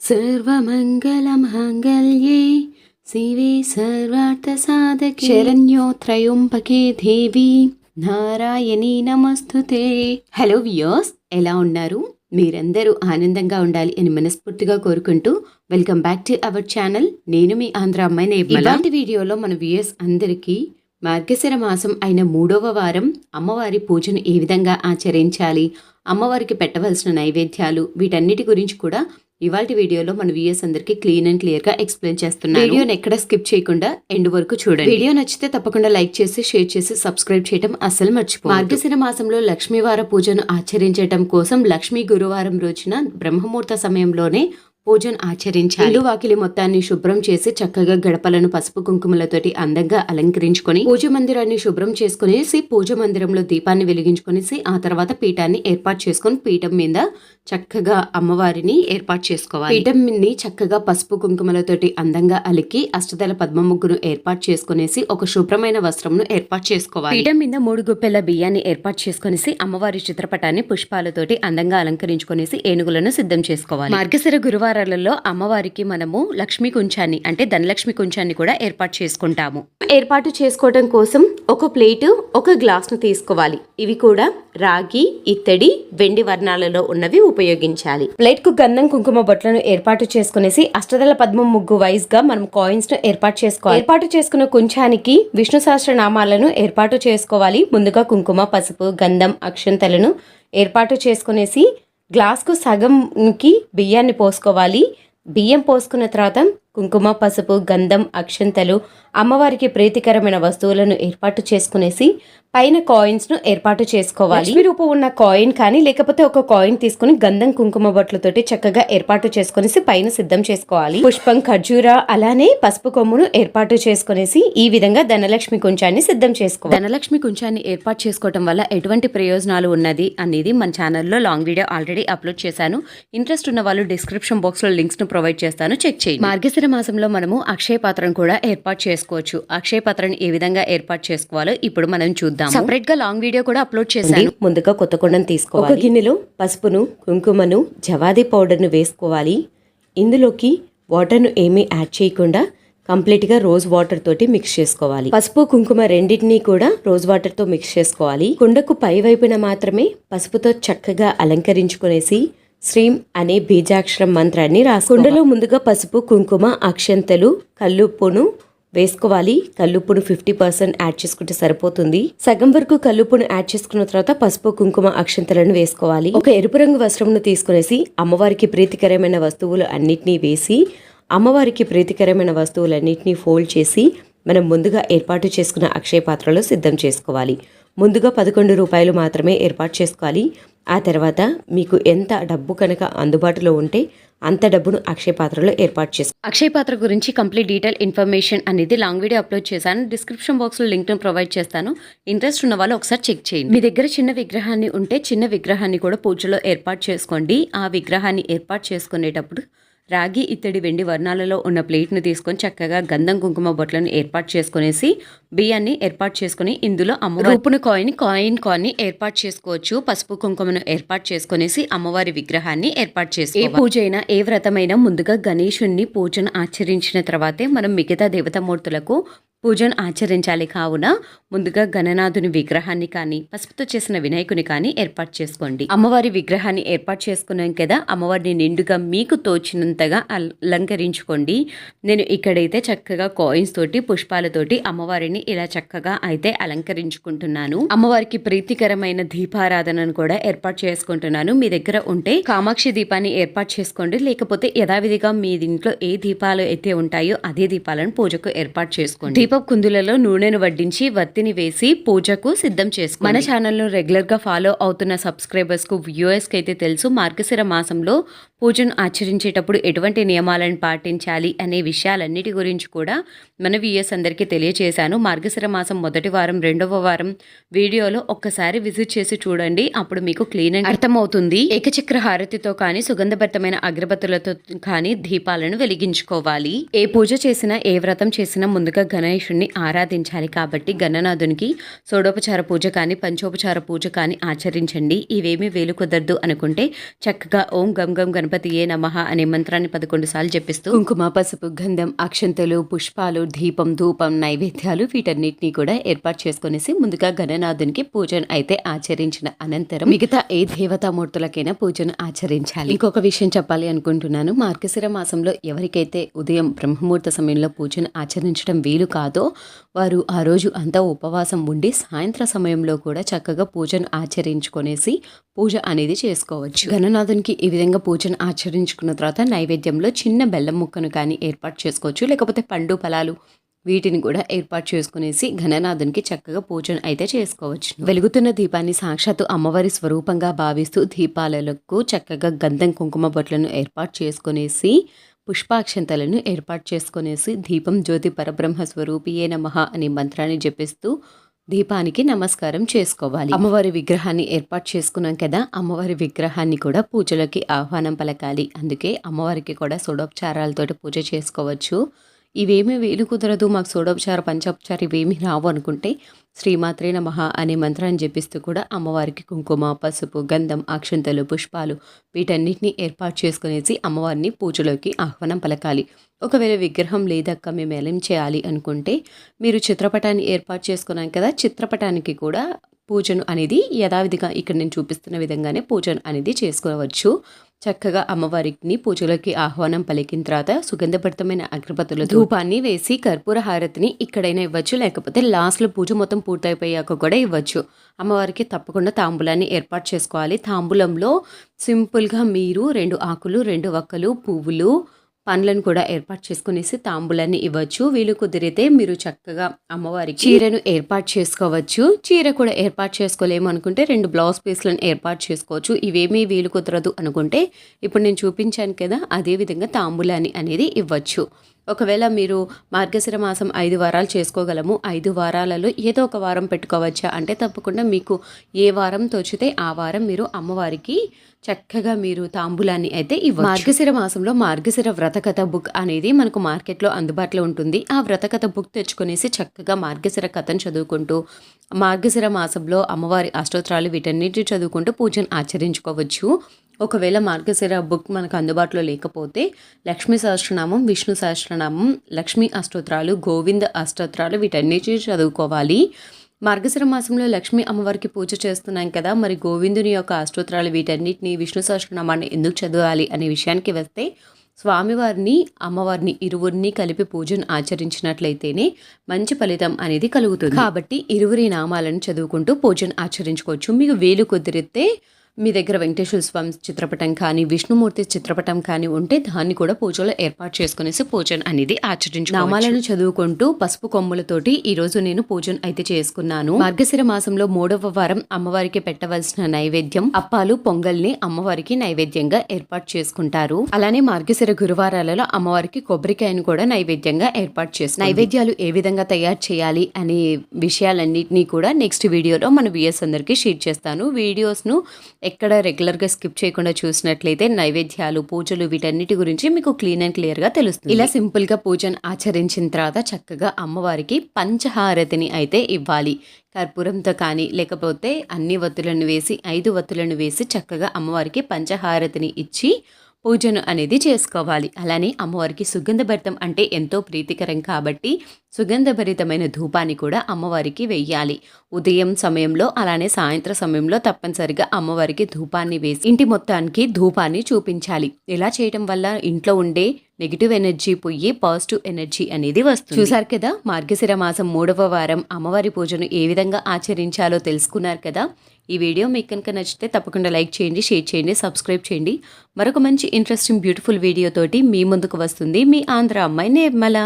सर्वमङ्गलमाङ्गल्ये शिवे सर्वार्थसाधके శరణ్యోత్రయోంపకే దేవి నారాయణి నమస్తుతే హలో వియోస్ ఎలా ఉన్నారు మీరందరూ ఆనందంగా ఉండాలి అని మనస్ఫూర్తిగా కోరుకుంటూ welcome back to our channel నేను మీ ఆంధ్ర అమ్మాయి నిర్మల. ఇలాంటి వీడియోలో మన వ్యూయర్స్ అందరికీ మార్గశిర మాసం అయిన మూడవ వారం అమ్మవారి పూజను ఏ విధంగా ఆచరించాలి అమ్మవారికి పెట్టవలసిన నైవేద్యాలు వీటన్నిటి గురించి కూడా ఇవాళ వీడియోలో మన వ్యూయర్స్ అందరికీ క్లీన్ అండ్ క్లియర్గా ఎక్స్ప్లెయిన్ చేస్తున్నాను. వీడియోని ఎక్కడ స్కిప్ చేయకుండా ఎండ్ వరకు చూడండి. వీడియో నచ్చితే తప్పకుండా లైక్ చేసి షేర్ చేసి సబ్స్క్రైబ్ చేయడం అస్సలు మర్చిపో మార్గశిర మాసంలో లక్ష్మీవార పూజను ఆచరించడం కోసం లక్ష్మీ గురువారం రోజున బ్రహ్మముహూర్త సమయంలోనే పూజను ఆచరించాలి. ఇల్లు వాకిలి మొత్తాన్ని శుభ్రం చేసి చక్కగా గడపలను పసుపు కుంకుమలతోటి అందంగా అలంకరించుకొని పూజ మందిరాన్ని శుభ్రం చేసుకునేసి పూజ మందిరంలో దీపాన్ని వెలిగించుకునేసి ఆ తర్వాత పీఠాన్ని ఏర్పాటు చేసుకొని పీఠం మీద చక్కగా అమ్మవారిని ఏర్పాటు చేసుకోవాలి. పీఠం ని చక్కగా పసుపు కుంకుమలతోటి అందంగా అలికి అష్టదల పద్మ ముగ్గును ఏర్పాటు చేసుకునేసి ఒక శుభ్రమైన వస్త్రంను ఏర్పాటు చేసుకోవాలి. పీఠం మీద మూడు గుప్పెల బియ్యాన్ని ఏర్పాటు చేసుకునేసి అమ్మవారి చిత్రపటాన్ని పుష్పాలతోటి అందంగా అలంకరించుకునేసి ఏనుగులను సిద్ధం చేసుకోవాలి. మార్గశిర గురువారాలలో అమ్మవారికి మనము లక్ష్మీ కుంచాన్ని అంటే ధనలక్ష్మి కుంచాన్ని కూడా ఏర్పాటు చేసుకుంటాము. ఏర్పాటు చేసుకోవడం కోసం ఒక ప్లేటు ఒక గ్లాస్ను తీసుకోవాలి. ఇవి కూడా రాగి ఇత్తడి వెండి వర్ణాలలో ఉన్నవి ఉపయోగించాలి. ప్లేట్కు గంధం కుంకుమ బొట్లను ఏర్పాటు చేసుకునేసి అష్టదల పద్మం ముగ్గు వైజ్గా మనం కాయిన్స్ను ఏర్పాటు చేసుకోవాలి. ఏర్పాటు చేసుకున్న కుంచానికి విష్ణు సహస్ర నామాలను ఏర్పాటు చేసుకోవాలి. ముందుగా కుంకుమ పసుపు గంధం అక్షంతలను ఏర్పాటు చేసుకునేసి గ్లాస్కు సగంకి బియ్యాన్ని పోసుకోవాలి. బియ్యం పోసుకున్న తర్వాత కుంకుమ పసుపు గంధం అక్షంతలు అమ్మవారికి ప్రీతికరమైన వస్తువులను ఏర్పాటు చేసుకునేసి పైన కాయిన్స్ను ఏర్పాటు చేసుకోవాలి. లక్ష్మీ రూపం ఉన్న కాయిన్ కానీ లేకపోతే ఒక కాయిన్ తీసుకుని గంధం కుంకుమ బొట్లతోటి చక్కగా ఏర్పాటు చేసుకునేసి పైన సిద్ధం చేసుకోవాలి. పుష్పం ఖర్జూర అలానే పసుపు కొమ్మును ఏర్పాటు చేసుకునేసి ఈ విధంగా ధనలక్ష్మి కుంచాన్ని సిద్ధం చేసుకోవాలి. ధనలక్ష్మి కుంచాన్ని ఏర్పాటు చేసుకోవడం వల్ల ఎటువంటి ప్రయోజనాలు ఉన్నది అనేది మన ఛానల్లో లాంగ్ వీడియో ఆల్రెడీ అప్లోడ్ చేశాను. ఇంట్రెస్ట్ ఉన్న వాళ్ళు డిస్క్రిప్షన్ బాక్స్లో లింక్స్ను ప్రొవైడ్ చేస్తాను. చెక్ చేయండి. మార్గశిర మాసంలో మనము అక్షయ పాత్రను కూడా ఏర్పాటు చేసుకోవచ్చు. అక్షయ పాత్రను ఏ విధంగా ఏర్పాటు చేసుకోవాలో ఇప్పుడు మనం చూద్దాం. సపరేట్గా లాంగ్ వీడియో కూడా అప్లోడ్ చేశాను. ముందుగా కొత్త కొండను తీసుకోవాలి. ఒక గిన్నెలో పసుపును కుంకుమను జవాది పౌడర్ను వేసుకోవాలి. ఇందులోకి వాటర్ను ఏమీ యాడ్ చేయకుండా కంప్లీట్గా రోజ్ వాటర్ తోటి మిక్స్ చేసుకోవాలి. పసుపు కుంకుమ రెండింటినీ కూడా రోజ్ వాటర్తో మిక్స్ చేసుకోవాలి. కుండకు పై వైపున మాత్రమే పసుపుతో చక్కగా అలంకరించుకునేసి శ్రీం అనే బీజాక్షరం మంత్రాన్ని రాసి కుండలో ముందుగా పసుపు కుంకుమ అక్షంతలు కల్లుప్పును వేసుకోవాలి. కల్లుప్పును ఫిఫ్టీ పర్సెంట్ యాడ్ చేసుకుంటే సరిపోతుంది. సగం వరకు కల్లుప్పును యాడ్ చేసుకున్న తర్వాత పసుపు కుంకుమ అక్షంతలను వేసుకోవాలి. ఒక ఎరుపు రంగు వస్త్రంను తీసుకునేసి అమ్మవారికి ప్రీతికరమైన వస్తువులు అన్నిటినీ వేసి అమ్మవారికి ప్రీతికరమైన వస్తువులన్నింటినీ ఫోల్డ్ చేసి మనం ముందుగా ఏర్పాటు చేసుకున్న అక్షయ పాత్రలో సిద్ధం చేసుకోవాలి. ముందుగా పదకొండు రూపాయలు మాత్రమే ఏర్పాటు చేసుకోవాలి. ఆ తర్వాత మీకు ఎంత డబ్బు కనుక అందుబాటులో ఉంటే అంత డబ్బును అక్షయ పాత్రలో ఏర్పాటు చేసుకో అక్షయ పాత్ర గురించి కంప్లీట్ డీటెయిల్ ఇన్ఫర్మేషన్ అనేది లాంగ్ వీడియో అప్లోడ్ చేశాను. డిస్క్రిప్షన్ బాక్స్లో లింక్ను ప్రొవైడ్ చేస్తాను. ఇంట్రెస్ట్ ఉన్న వాళ్ళు ఒకసారి చెక్ చేయండి. మీ దగ్గర చిన్న విగ్రహాన్ని ఉంటే చిన్న విగ్రహాన్ని కూడా పూజలో ఏర్పాటు చేసుకోండి. ఆ విగ్రహాన్ని ఏర్పాటు చేసుకునేటప్పుడు రాగి ఇత్తడి వెండి వర్ణాలలో ఉన్న ప్లేట్ను తీసుకొని చక్కగా గంధం కుంకుమ బొట్లను ఏర్పాటు చేసుకునేసి బియ్యాన్ని ఏర్పాటు చేసుకుని ఇందులో అమ్మ రూపును కాయిన్ కాయిన్ కాయిన్ ఏర్పాటు చేసుకోవచ్చు. పసుపు కుంకుమను ఏర్పాటు చేసుకునేసి అమ్మవారి విగ్రహాన్ని ఏర్పాటు చేసుకో ఏ పూజ అయినా ఏ వ్రతమైనా ముందుగా గణేశుణ్ణి పూజను ఆచరించిన తర్వాతే మనం మిగతా దేవతామూర్తులకు పూజను ఆచరించాలి కావున ముందుగా గణనాథుని విగ్రహాన్ని కానీ పసుపుతో చేసిన వినాయకుని కానీ ఏర్పాటు చేసుకోండి. అమ్మవారి విగ్రహాన్ని ఏర్పాటు చేసుకున్నాం కదా అమ్మవారిని నిండుగా మీకు తోచినంతగా అలంకరించుకోండి. నేను ఇక్కడైతే చక్కగా కాయిన్స్ తోటి పుష్పాలతోటి అమ్మవారిని ఇలా చక్కగా అయితే అలంకరించుకుంటున్నాను. అమ్మవారికి ప్రీతికరమైన దీపారాధనను కూడా ఏర్పాటు చేసుకుంటున్నాను. మీ దగ్గర ఉంటే కామాక్షి దీపాన్ని ఏర్పాటు చేసుకోండి. లేకపోతే యథావిధిగా మీ దీంట్లో ఏ దీపాలు అయితే ఉంటాయో అదే దీపాలను పూజకు ఏర్పాటు చేసుకోండి. దీపపు కుందులలో నూనెను వడ్డించి వత్తిని వేసి పూజకు సిద్ధం చేసుకో మన ఛానల్ను రెగ్యులర్గా ఫాలో అవుతున్న సబ్స్క్రైబర్స్కు వ్యూఎస్కి అయితే తెలుసు మార్గశిర మాసంలో పూజను ఆచరించేటప్పుడు ఎటువంటి నియమాలను పాటించాలి అనే విషయాలన్నిటి గురించి కూడా మన విఎస్ అందరికీ తెలియజేశాను మార్గశిర మాసం మొదటి వారం రెండవ వారం వీడియోలో ఒక్కసారి విజిట్ చేసి చూడండి. అప్పుడు మీకు క్లీన్ అర్థమవుతుంది. ఏకచక్ర హారతితో కానీ సుగంధభరితమైన అగరబత్తులతో కానీ దీపాలను వెలిగించుకోవాలి. ఏ పూజ చేసినా ఏ వ్రతం చేసినా ముందుగా గణేశుణ్ణి ఆరాధించాలి కాబట్టి గణనాథునికి సోడోపచార పూజ కానీ పంచోపచార పూజ కానీ ఆచరించండి. ఇవేమీ వేలు కుదరదు అనుకుంటే చక్కగా ఓం గం గం గణపతి గణపతియే నమః అనే మంత్రాన్ని పదకొండు సార్లు జపిస్తూ కుంకుమ పసుపు గంధం అక్షంతలు పుష్పాలు దీపం ధూపం నైవేద్యాలు వీటన్నిటిని కూడా ఏర్పాటు చేసుకునేసి ముందుగా గణనాథునికి పూజను అయితే ఆచరించిన అనంతరం మిగతా ఏ దేవతామూర్తులకైనా పూజను ఆచరించాలి. ఇంకొక విషయం చెప్పాలి అనుకుంటున్నాను. మార్గశిర మాసంలో ఎవరికైతే ఉదయం బ్రహ్మముహూర్త సమయంలో పూజను ఆచరించడం వీలు కాదో వారు ఆ రోజు అంతా ఉపవాసం ఉండి సాయంత్ర సమయంలో కూడా చక్కగా పూజను ఆచరించుకొనేసి పూజ అనేది చేసుకోవచ్చు. గణనాథునికి ఈ విధంగా పూజను ఆచరించుకున్న తర్వాత నైవేద్యంలో చిన్న బెల్లం ముక్కను కానీ ఏర్పాటు చేసుకోవచ్చు. లేకపోతే పండు ఫలాలు వీటిని కూడా ఏర్పాటు చేసుకునేసి ఘననాథునికి చక్కగా పూజను అయితే చేసుకోవచ్చు. వెలుగుతున్న దీపాన్ని సాక్షాత్తు అమ్మవారి స్వరూపంగా భావిస్తూ దీపాలకు చక్కగా గంధం కుంకుమ బొట్లను ఏర్పాటు చేసుకునేసి పుష్పాక్షంతలను ఏర్పాటు చేసుకునేసి దీపం జ్యోతి పరబ్రహ్మ స్వరూపియే నమ అనే మంత్రాన్ని జపిస్తూ దీపానికి నమస్కారం చేసుకోవాలి. అమ్మవారి విగ్రహాన్ని ఏర్పాటు చేసుకున్నాం కదా అమ్మవారి విగ్రహాన్ని కూడా పూజలోకి ఆహ్వానం పలకాలి. అందుకే అమ్మవారికి కూడా సుడోపచారాలతోటి పూజ చేసుకోవచ్చు. ఇవేమీ వీలు కుదరదు మాకు సోడోపచార పంచోపచారం ఇవేమీ రావు అనుకుంటే శ్రీమాత్రే నమః అనే మంత్రాన్ని జపిస్తూ కూడా అమ్మవారికి కుంకుమ పసుపు గంధం అక్షంతలు పుష్పాలు వీటన్నిటిని ఏర్పాటు చేసుకునేసి అమ్మవారిని పూజలోకి ఆహ్వానం పలకాలి. ఒకవేళ విగ్రహం లేదక్క మేము ఏం చేయాలి అనుకుంటే మీరు చిత్రపటాన్ని ఏర్పాటు చేసుకున్నాం కదా చిత్రపటానికి కూడా పూజను అనేది యథావిధిగా ఇక్కడ నేను చూపిస్తున్న విధంగానే పూజను అనేది చేసుకోవచ్చు. చక్కగా అమ్మవారికి పూజలోకి ఆహ్వానం పలికిన తర్వాత సుగంధభరితమైన అగ్రపతుల ధూపాన్ని వేసి కర్పూర హారతిని ఇక్కడైనా ఇవ్వచ్చు. లేకపోతే లాస్ట్లో పూజ మొత్తం పూర్తయిపోయాక కూడా ఇవ్వచ్చు. అమ్మవారికి తప్పకుండా తాంబూలాన్ని ఏర్పాటు చేసుకోవాలి. తాంబూలంలో సింపుల్గా మీరు రెండు ఆకులు రెండు వక్కలు పువ్వులు పండ్లను కూడా ఏర్పాటు చేసుకునేసి తాంబూలాన్ని ఇవ్వచ్చు. వీలు కుదిరితే మీరు చక్కగా అమ్మవారికి చీరను ఏర్పాటు చేసుకోవచ్చు. చీర కూడా ఏర్పాటు చేసుకోలేము అనుకుంటే రెండు బ్లౌజ్ పీస్లను ఏర్పాటు చేసుకోవచ్చు. ఇవేమీ వీలు కుదరదు అనుకుంటే ఇప్పుడు నేను చూపించాను కదా అదే విధంగా తాంబూలాన్ని అనేది ఇవ్వచ్చు. ఒకవేళ మీరు మార్గశిర మాసం ఐదు వారాలు చేసుకోగలము. ఐదు వారాలలో ఏదో ఒక వారం పెట్టుకోవచ్చా అంటే తప్పకుండా మీకు ఏ వారం తోచితే ఆ వారం మీరు అమ్మవారికి చక్కగా మీరు తాంబూలాన్ని అయితే ఇవ్వ మార్గశిర మాసంలో మార్గశిర వ్రతకథ బుక్ అనేది మనకు మార్కెట్లో అందుబాటులో ఉంటుంది. ఆ వ్రతకథ బుక్ తెచ్చుకునేసి చక్కగా మార్గశిర కథను చదువుకుంటూ మార్గశిర మాసంలో అమ్మవారి అష్టోత్తరాలు వీటన్నిటి చదువుకుంటూ పూజను ఆచరించుకోవచ్చు. ఒకవేళ మార్గశిర బుక్ మనకు అందుబాటులో లేకపోతే లక్ష్మీ సహస్రనామం విష్ణు సహస్రనామం లక్ష్మీ అష్టోత్రాలు గోవింద అష్టోత్రాలు వీటన్నిటి చదువుకోవాలి. మార్గశిర మాసంలో లక్ష్మీ అమ్మవారికి పూజ చేస్తున్నాం కదా మరి గోవిందుని యొక్క అష్టోత్రాలు వీటన్నిటిని విష్ణు సహస్రనామాన్ని ఎందుకు చదవాలి అనే విషయానికి వస్తే స్వామివారిని అమ్మవారిని ఇరువురిని కలిపి పూజను ఆచరించినట్లయితేనే మంచి ఫలితం అనేది కలుగుతుంది. కాబట్టి ఇరువురి నామాలను చదువుకుంటూ పూజను ఆచరించుకోవచ్చు. మీకు వేలు కుదిరితే మీ దగ్గర వెంకటేశ్వర స్వామి చిత్రపటం కానీ విష్ణుమూర్తి చిత్రపటం కానీ ఉంటే దాన్ని కూడా పూజలో ఏర్పాటు చేసుకునేసి పూజన్ అనేది ఆచరించు నామాలను చదువుకుంటూ పసుపు కొమ్ములతోటి ఈ రోజు నేను పూజను అయితే చేసుకున్నాను. మార్గశిర మాసంలో మూడవ వారం అమ్మవారికి పెట్టవలసిన నైవేద్యం అప్పాలు పొంగల్ని అమ్మవారికి నైవేద్యంగా ఏర్పాటు చేసుకుంటారు. అలానే మార్గశిర గురువారాలలో అమ్మవారికి కొబ్బరికాయను కూడా నైవేద్యంగా ఏర్పాటు చేస్తారు నైవేద్యాలు ఏ విధంగా తయారు చేయాలి అనే విషయాలన్నింటినీ కూడా నెక్స్ట్ వీడియోలో మన విఎస్ అందరికీ షేర్ చేస్తాను. వీడియోస్ను ఎక్కడ రెగ్యులర్గా స్కిప్ చేయకుండా చూసినట్లయితే నైవేద్యాలు పూజలు వీటన్నిటి గురించి మీకు క్లీన్ అండ్ క్లియర్గా తెలుస్తుంది. ఇలా సింపుల్గా పూజను ఆచరించిన తర్వాత చక్కగా అమ్మవారికి పంచహారతిని అయితే ఇవ్వాలి. కర్పూరంతో కానీ లేకపోతే అన్ని వత్తులను వేసి ఐదు వత్తులను వేసి చక్కగా అమ్మవారికి పంచహారతిని ఇచ్చి పూజను అనేది చేసుకోవాలి. అలానే అమ్మవారికి సుగంధభరితం అంటే ఎంతో ప్రీతికరం కాబట్టి సుగంధభరితమైన ధూపాన్ని కూడా అమ్మవారికి వెయ్యాలి. ఉదయం సమయంలో అలానే సాయంత్రం సమయంలో తప్పనిసరిగా అమ్మవారికి ధూపాన్ని వేసి ఇంటి మొత్తానికి ధూపాన్ని చూపించాలి. ఇలా చేయటం వల్ల ఇంట్లో ఉండే నెగిటివ్ ఎనర్జీ పోయి పాజిటివ్ ఎనర్జీ అనేది వస్తుంది. చూసారు కదా మార్గశిర మాసం మూడవ వారం అమ్మవారి పూజను ఏ విధంగా ఆచరించాలో తెలుసుకున్నారు కదా? ఈ వీడియో మీకు కనుక నచ్చితే తప్పకుండా లైక్ చేయండి షేర్ చేయండి సబ్స్క్రైబ్ చేయండి. మరొక మంచి ఇంట్రెస్టింగ్ బ్యూటిఫుల్ వీడియోతోటి మీ ముందుకు వస్తుంది మీ ఆంధ్ర అమ్మాయి నిర్మల.